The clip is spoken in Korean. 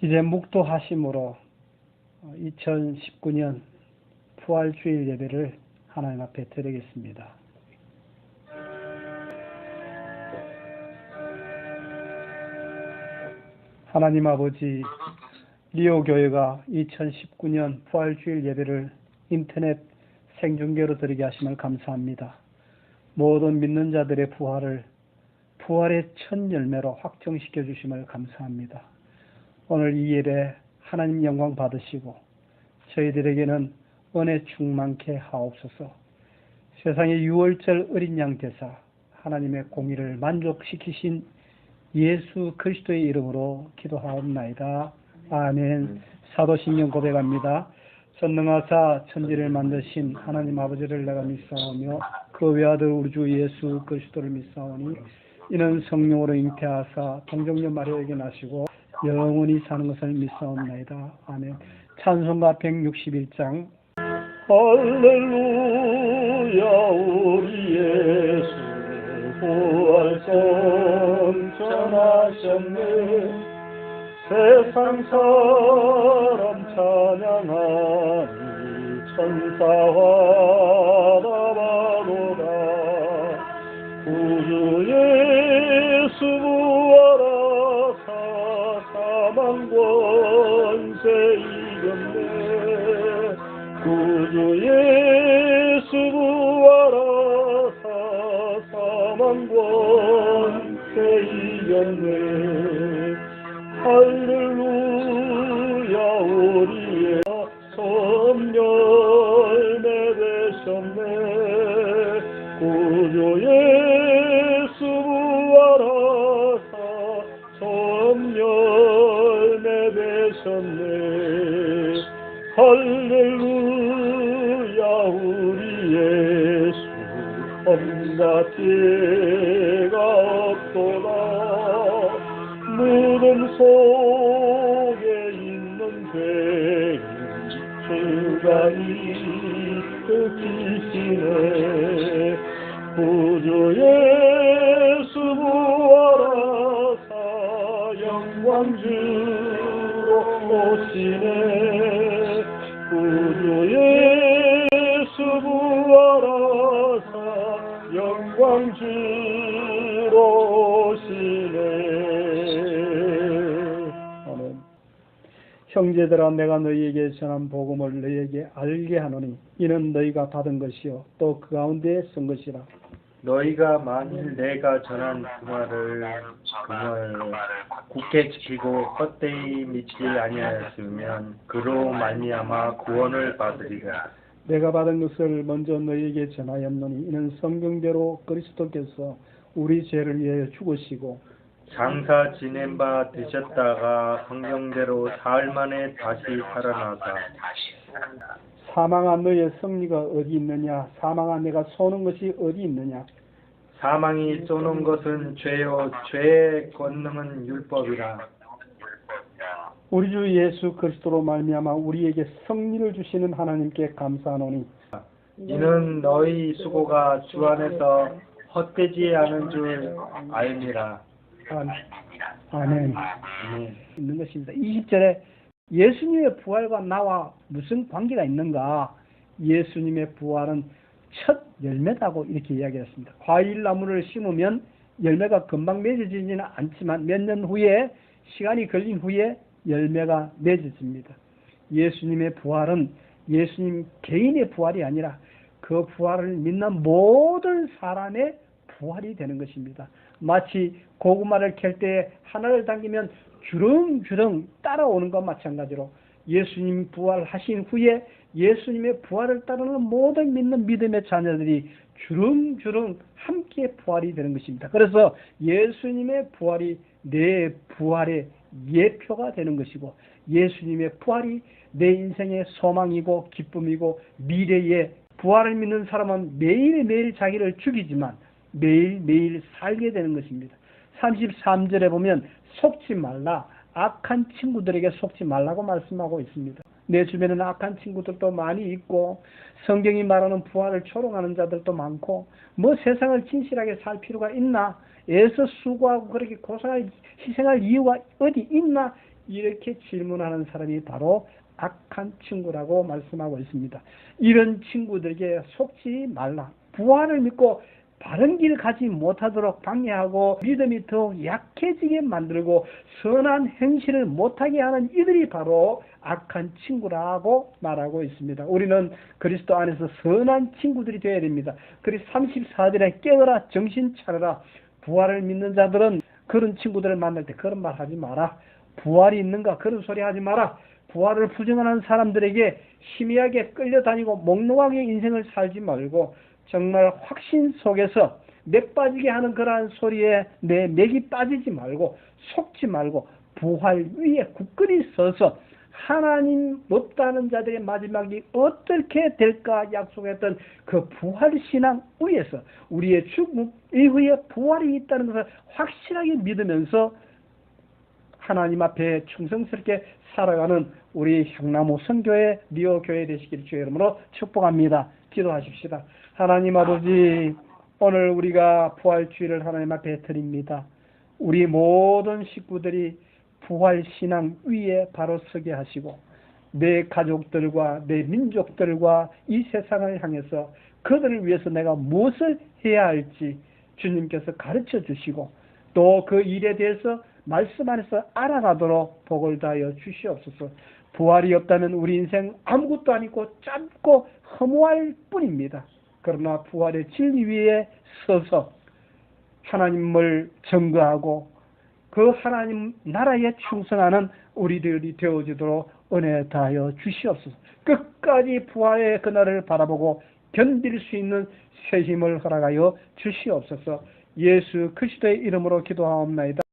이제 묵도하심으로 2019년 부활주일 예배를 하나님 앞에 드리겠습니다. 하나님 아버지 리오 교회가 2019년 부활주일 예배를 인터넷 생중계로 드리게 하심을 감사합니다. 모든 믿는 자들의 부활을 부활의 첫 열매로 확정시켜 주심을 감사합니다. 오늘 이 예배 하나님 영광 받으시고 저희들에게는 은혜 충만케 하옵소서. 세상의 유월절 어린 양 대사 하나님의 공의를 만족시키신 예수 그리스도의 이름으로 기도하옵나이다. 아멘. 사도신경 고백합니다. 전능하사 천지를 만드신 하나님 아버지를 내가 믿사오며 그 외아들 우리 주 예수 그리스도를 믿사오니 이는 성령으로 잉태하사 동정녀 마리아에게 나시고 영원히 사는 것을 믿사옵나이다. 아멘. 찬송가 161장 할렐루야 우리 예수 부활선 전하셨네 세상 사람 찬양하니 천사와 나바로다 구주 예수 구주 예수 부활하 사 사망 권세 이겼네. 할렐루야 우리의 섬열매 되셨네. 구주 예수 부활하사 섬열매 되셨네. 할렐루야 엄다티가 없도다 무덤 속에 있는 죄인 주가 이끄시네 구주 예수 부활하사 영광주로 오시네 형제들아 내가 너희에게 전한 복음을 너희에게 알게 하노니 이는 너희가 받은 것이요 또 그 가운데에 쓴 것이라 너희가 만일 내가 전한 그 말을 그 말을 굳게 지키고 헛되이 믿지 아니하였으면 그로 말미암아 구원을 받으리라. 내가 받은 것을 먼저 너희에게 전하였노니 이는 성경대로 그리스도께서 우리 죄를 위하여 죽으시고 장사 지낸 바 되셨다가 성경대로 사흘 만에 다시 살아나사 사망한 너의 승리가 어디 있느냐 사망한 내가 쏘는 것이 어디 있느냐 사망이 쏘는 것은 죄요 죄의 권능은 율법이라. 우리 주 예수 그리스도로 말미암아 우리에게 승리를 주시는 하나님께 감사하노니 이는 너희 수고가 주 안에서 헛되지 않은 줄 알미라. 아멘. 있는 것입니다. 20절에 예수님의 부활과 나와 무슨 관계가 있는가? 예수님의 부활은 첫 열매다고 이렇게 이야기했습니다. 과일 나무를 심으면 열매가 금방 맺어지지는 않지만 몇 년 후에 시간이 걸린 후에 열매가 맺어집니다. 예수님의 부활은 예수님 개인의 부활이 아니라 그 부활을 믿는 모든 사람의 부활이 되는 것입니다. 마치 고구마를 캘 때 하나를 당기면 주렁주렁 따라오는 것 마찬가지로 예수님 부활하신 후에 예수님의 부활을 따르는 모든 믿는 믿음의 자녀들이 주렁주렁 함께 부활이 되는 것입니다. 그래서 예수님의 부활이 내 부활의 예표가 되는 것이고 예수님의 부활이 내 인생의 소망이고 기쁨이고 미래의 부활을 믿는 사람은 매일매일 자기를 죽이지만 매일매일 살게 되는 것입니다. 33절에 보면 속지 말라 악한 친구들에게 속지 말라고 말씀하고 있습니다. 내 주변에는 악한 친구들도 많이 있고 성경이 말하는 부활을 초롱하는 자들도 많고 뭐 세상을 진실하게 살 필요가 있나 애써 수고하고 그렇게 고생할 희생할 이유가 어디 있나 이렇게 질문하는 사람이 바로 악한 친구라고 말씀하고 있습니다. 이런 친구들에게 속지 말라. 부활을 믿고 바른 길 가지 못하도록 방해하고 믿음이 더 약해지게 만들고 선한 행실을 못하게 하는 이들이 바로 악한 친구라고 말하고 있습니다. 우리는 그리스도 안에서 선한 친구들이 되어야 됩니다. 그리고 34절에 깨어라 정신 차려라 부활을 믿는 자들은 그런 친구들을 만날 때 그런 말 하지 마라. 부활이 있는가 그런 소리 하지 마라. 부활을 부정하는 사람들에게 희미하게 끌려다니고 몽롱하게 인생을 살지 말고 정말 확신 속에서 맥 빠지게 하는 그러한 소리에 내 맥이 빠지지 말고 속지 말고 부활 위에 굳건히 서서 하나님 없다는 자들의 마지막이 어떻게 될까 약속했던 그 부활 신앙 위에서 우리의 죽음 이후에 부활이 있다는 것을 확실하게 믿으면서 하나님 앞에 충성스럽게 살아가는 우리 향나무 선교회 리오 교회 되시길 주의 이름으로 축복합니다. 기도하십시다. 하나님 아버지 오늘 우리가 부활 주일을 하나님 앞에 드립니다. 우리 모든 식구들이 부활 신앙 위에 바로 서게 하시고 내 가족들과 내 민족들과 이 세상을 향해서 그들을 위해서 내가 무엇을 해야 할지 주님께서 가르쳐 주시고 또 그 일에 대해서 말씀 안에서 알아가도록 복을 다하여 주시옵소서. 부활이 없다면 우리 인생 아무것도 아니고 짧고 허무할 뿐입니다. 그러나 부활의 진리 위에 서서 하나님을 증거하고 그 하나님 나라에 충성하는 우리들이 되어지도록 은혜 다하여 주시옵소서. 끝까지 부활의 그날을 바라보고 견딜 수 있는 새 힘을 허락하여 주시옵소서. 예수 그리스도의 이름으로 기도하옵나이다.